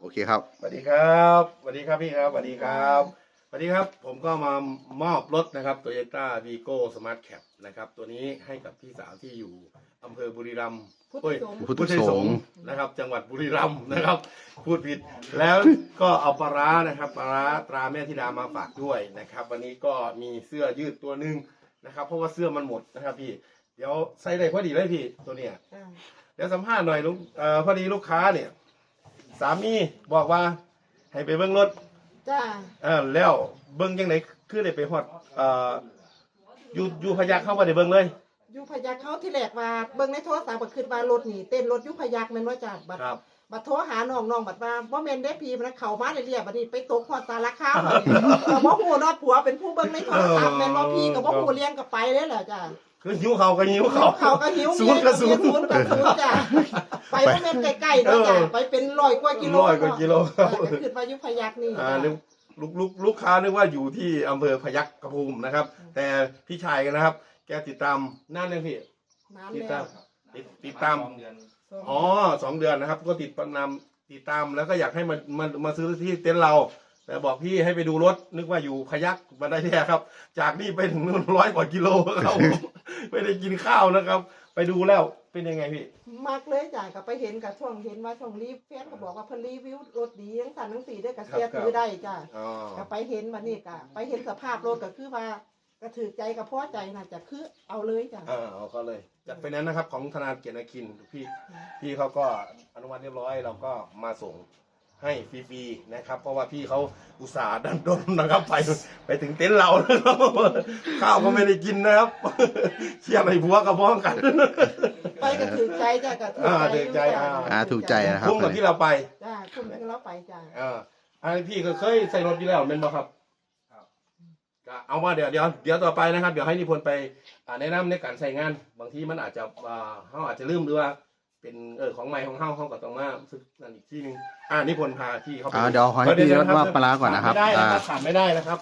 โอเคครับ สวัสดีครับสวัสดีครับพี่ครับสวัสดีครับสวัสดีครับ ผมก็มามอบรถนะครับ Toyota Vigo Smart Cap นะครับ ตัวนี้ให้กับพี่สาวที่อยู่อำเภอบุรีรัมย์พุทธเอ้ยสงฆ์พุทธพุทธสงฆ์นะครับ จังหวัดบุรีรัมย์นะครับ พูดผิด แล้วก็เอาปลาร้านะครับปลาร้าตราแม่ธิดามาฝากด้วยนะครับ วันนี้ก็มีเสื้อยืดตัวหนึ่งนะครับ เพราะว่าเสื้อมันหมดนะครับพี่ เดี๋ยวใส่ได้พอดีเลยพี่ตัวเนี้ยอ่าเดี๋ยวสัมภาษณ์หน่อยลุงเอ่อพอดีลูกค้าเนี่ย สามีบอกว่า ให้ไปเบิ้งรถจ้าเออแล้วเบิ้งยังไงคือได้ไปฮอดเอ่ออยู่อยู่พยักเข้ามาได้เบิ้งเลยอยุพยักเขาที่แรกว่าเบิ่งในโทรศัพท์บัดขึ้นว่ารถนี่เต้นรถอยุพยักแม่นว่าจ้าบัดครับ บัดโทรหาน้องน้องบัดว่าบ่แม่นได้พีมันเข้ามาเรียบๆบัดนี้ไปตกฮอดสารคามบัดนี้ก็บ่ฮู้เนาะผัวเป็นผู้เบิ่งในโทรศัพท์แม่นว่าพี่ก็บ่ฮู้เลี้ยงก็ไปเลยแหละจ้า คือหิวเขาก็หิวเขาเขาก็หิวศูนย์ก็ศูนย์ศูนย์ก็ศูนย์จ้าไปบ่แม่นใกล้ๆเนาะจ้าเออไปเป็นร้อยกว่ากิโลร้อยกว่ากิโลครัจ้าบก็ขึ้นว่าอยุพยักนี่อ่าจ้านึกลูกลูกลูกค้านึกว่าอยู่ที่อำเภอพยัคฆภูมินะครับ แต่พี่ชายกันนะครับ แกติดตามนั่นเลยพี่นานติดแล้ตามวติดติดตามอ๋อสองเดือนนะครับ ก็ติดประนามติดตามแล้วก็อยากให้มามามาซื้อที่เต็นท์เรา แต่บอกพี่ให้ไปดูรถนึกว่าอยู่พยักมาได้แท้ครับ จากนี่ไปถึงนู่นร้อยกว่ากิโลครับ ไม่ได้กินข้าวนะครับ ไปดูแล้วเป็นยังไงพี่ มักเลยจ้ะก็ไปเห็นกับช่วงเห็นว่าช่วงรีเฟซก็บอกว่าเพิ่นรีวิวรถดีทั้งสันทั้งสีด้วยกับเสียครับถือได้จ้ะอ๋อก็ไปเห็นมานี่ก็ไปเห็นสภาพรถก็คือว่าก็ถือใจกับพอใจน่ะจะคือเอาเลยจ้ะอ่าเอาเขาเลยจัดไปนั้นนะครับของธนาเกียรตินาคินพี่พี่เขาก็อนุมัติเรียบร้อยเราก็มาส่ง ให้ฟรีๆนะครับ เพราะว่าพี่เขาอุตส่าห์ดันด้นนะครับไปไปถึงเต็นท์เรานะครับข้าวก็ไม่ได้กินนะครับเชียร์ในผัวกับพ้องกันไปก็ถือใจจ้ะก็ถืออ่าใจถือใจอ่าอ่าถูกใจนะครับคุ้มกับที่เราไปจ้ะคุ้มที่เราไปจ้ะอ่าอันนี้พี่ก็เคยใส่รถอยู่แล้วเป็นบ่ครับก็เอามาเดี๋ยวเดี๋ยวเดี๋ยวต่อไปนะครับ เดี๋ยวให้นิพนธ์ไปอ่าแนะนำในการใช้งาน บางทีมันอาจจะอ่าเขาอาจจะลืมหรือว่า เป็นเออของใหม่ของเฮาเขาก็ต้องมาฝึกนั่นอีกที่หนึงอ่านิพนธ์พาที่เขาไปอ่าเดี๋ยวขอให้พี่รถว่าปลาร้าก่อนนะครับขาดไม่ได้นะคอ่ารับขาดไม่ได้นะครับ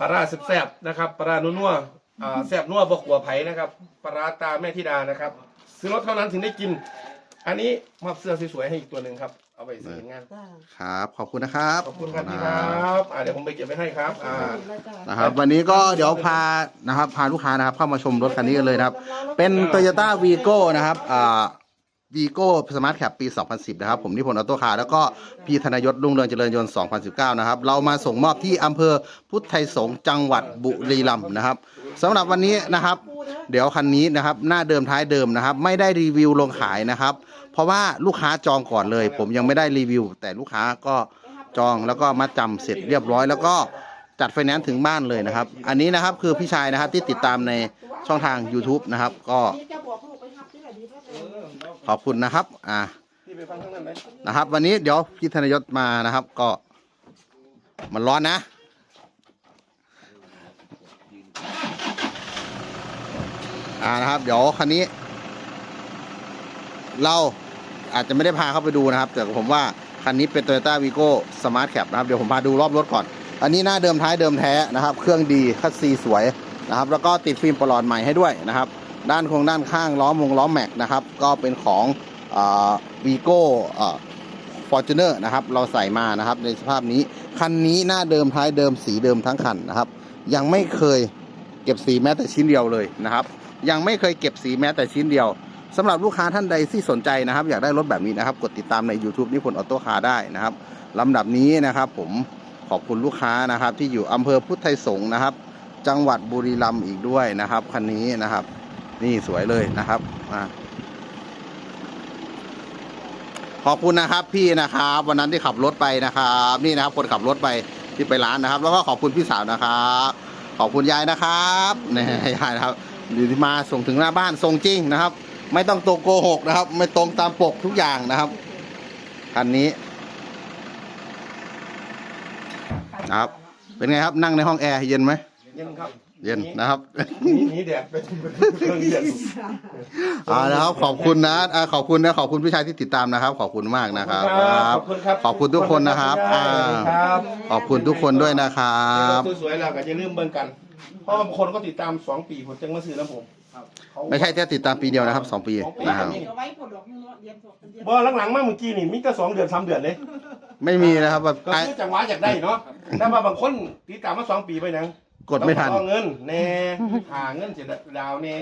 ปลาร้าแซ่บๆนะครับปลาร้านัวๆอ่าแซ่บนัวบกหัวไผ่นะครับปลาร้าตาแม่ธิดานะครับ ซื้อรถเท่านั้นถึงได้กิน อันนี้มอบเสื้อสวยๆให้อีกตัวหนึ่งครับ เอาไปใส่งาน จ้ะครับ ขอบคุณนะครับขอบคุณครับพี่ครับอ่าเดี๋ยวผมไปเก็บไปให้ครับ อ่า แล้วจ้ะนะครับ วันนี้ก็เดี๋ยวพานะครับ พาลูกค้านะครับ เข้ามาชมรถคันนี้กันเลยนะครับ เป็น Toyota Vigo นะครับอ่า Vigo Smart Cap ปี 2010 นะครับ ผมนิพนธ์ออโต้คาร์แล้วก็พี่ธนยศรุ่งเรืองเจริญยนต์ 2019 นะครับ เรามาส่งมอบที่อำเภอพุทธไทยสงฆ์จังหวัดบุรีรัมย์นะครับ สำหรับวันนี้นะครับ เดี๋ยวคันนี้นะครับ หน้าเดิมท้ายเดิมนะครับ ไม่ได้รีวิวลงขายนะครับ เพราะว่าลูกค้าจองก่อนเลย ผมยังไม่ได้รีวิว แต่ลูกค้าก็จองแล้วก็มาจำเสร็จเรียบร้อย แล้วก็จัดไฟแนนซ์ถึงบ้านเลยนะครับ อันนี้นะครับคือพี่ชายนะครับที่ติดตามในช่องทาง YouTube นะครับ ก็ขอบคุณนะครับ อ่าพี่ไปฟังข้างนั้นไหมนะครับ วันนี้เดี๋ยวพี่ธนยศมานะครับ ก็มันร้อนนะ อ่านะครับ เดี๋ยวคันนี้ เราอาจจะไม่ได้พาเข้าไปดูนะครับ แต่ผมว่าคันนี้เป็น Toyota Vigo Smart Cap นะครับ เดี๋ยวผมพาดูรอบรถก่อน อันนี้หน้าเดิมท้ายเดิมแท้นะครับ เครื่องดีคัสซีสวยนะครับ แล้วก็ติดฟิล์มปลอดใหม่ให้ด้วยนะครับ ด้านโครงด้านข้างล้อมงล้อแม็กนะครับ ก็เป็นของวีโก้ฟอร์จูเนอร์นะครับ เราใส่มานะครับในสภาพนี้ คันนี้หน้าเดิมท้ายเดิมสีเดิมทั้งคันนะครับ ยังไม่เคย เก็บสีแม้แต่ชิ้นเดียวเลยนะครับ ยังไม่เคยเก็บสีแม้แต่ชิ้นเดียวสำหรับลูกค้าท่านใดที่สนใจนะครับ อยากได้รถแบบนี้นะครับ กดติดตามใน YouTube นิพนธ์ออโต้คาร์ได้นะครับลำดับนี้นะครับ ผมขอบคุณลูกค้านะครับ ที่อยู่อำเภอพุทธไทยสงนะครับ จังหวัดบุรีรัมย์อีกด้วยนะครับคันนี้นะครับ นี่สวยเลยนะครับอ่าขอบคุณนะครับพี่นะครับ วันนั้นที่ขับรถไปนะครับ นี่นะครับคนขับรถไปที่ไปร้านนะครับ แล้วก็ขอบคุณพี่สาวนะครับ ขอบคุณยายนะครับนี่ยายนะครับอยู่ที่มาส่งถึงหน้าบ้านส่งจริงนะครับ ไม่ต้องตรงโกหกนะครับ ไม่ตรงตามปกทุกอย่างนะครับคันนี้นะครับ เป็นไงครับนั่งในห้องแอร์เย็นไหม เย็นครับเย็นนะครับหนีหนีแดดเป็นเป็นเครื่องเย็นอ่านะครับขอบคุณนะอ่าขอบคุณนะขอบคุณพี่ชายที่ติดตามนะครับ ขอบคุณมากนะครับขอบคุณครับขอบคุณทุกคนนะครับขอบคุณอ่าครับขอบคุณทุกคนด้วยนะครับสวยๆแล้วก็จะลืมเบิ่งกัน เพราะบางคนก็ติดตามสองปีผมจึงมาซื้อน้ำผมเขาไม่ใช่แค่ติดตามปีเดียวนะครับสองปีสองปีนะครับเอาไว้ผลดอกเนาะเรียนจบเป็นเรียนบ่หลังๆมาเมื่อกี้นี่มีแต่สองเดือนสามเดือนเลยไม่มีนะครับแบบก็คือจังหวะอยากได้เนาะแต่ว่าบางคนติดตามมาสองปีไปนัง กดไม่ทัน ต้องขอเงินแน่หาเงินเสียดาวแน่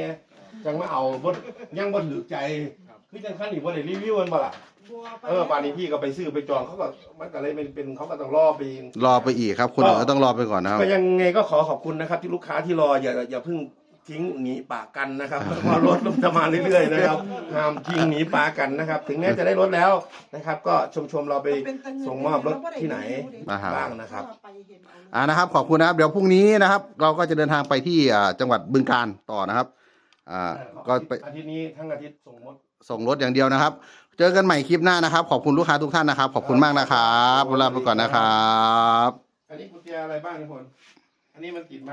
จังมาเอาบ่ยังบ่ถือใจคือจังขั้นนี่บ่ได้รีวิวมันบ่ล่ะบัวไปเออบานนี้พี่ก็ไปซื้อไปจองเขาก็มันก็เลยเป็นเป็นเขาก็ต้องรอไปรอไปอีกครับคนอื่นก็ต้องรอไปก่อนนะครับ ก็ยังไงก็ขอขอบคุณนะครับ ที่ลูกค้าที่รออย่าอย่าเพิ่ง ทิ้งหนีปากกันนะครับเพราะรถจะมาเรื่อยๆนะครับห้ามทิ้งหนีปากกันนะครับ ถึงแม้จะได้รถแล้วนะครับ ก็ชมชมๆเราไปส่งมอบรถที่ไหนนะครับ บ้างนะครับ อ่านะครับ ขอบคุณนะครับ เดี๋ยวพรุ่งนี้นะครับ เราก็จะเดินทางไปที่อ่าจังหวัดบึงการต่อนะครับ อ่าก็ไป อาทิตย์นี้ทั้งอาทิตย์ส่งมดส่งรถอย่างเดียวนะครับ เจอกันใหม่คลิปหน้านะครับ ขอบคุณลูกค้าทุกท่านนะครับ ขอบคุณมากนะครับลาไปก่อนนะครับ อันนี้กุญแจอะไรบ้างทุกคนอันนี้มันติดมาก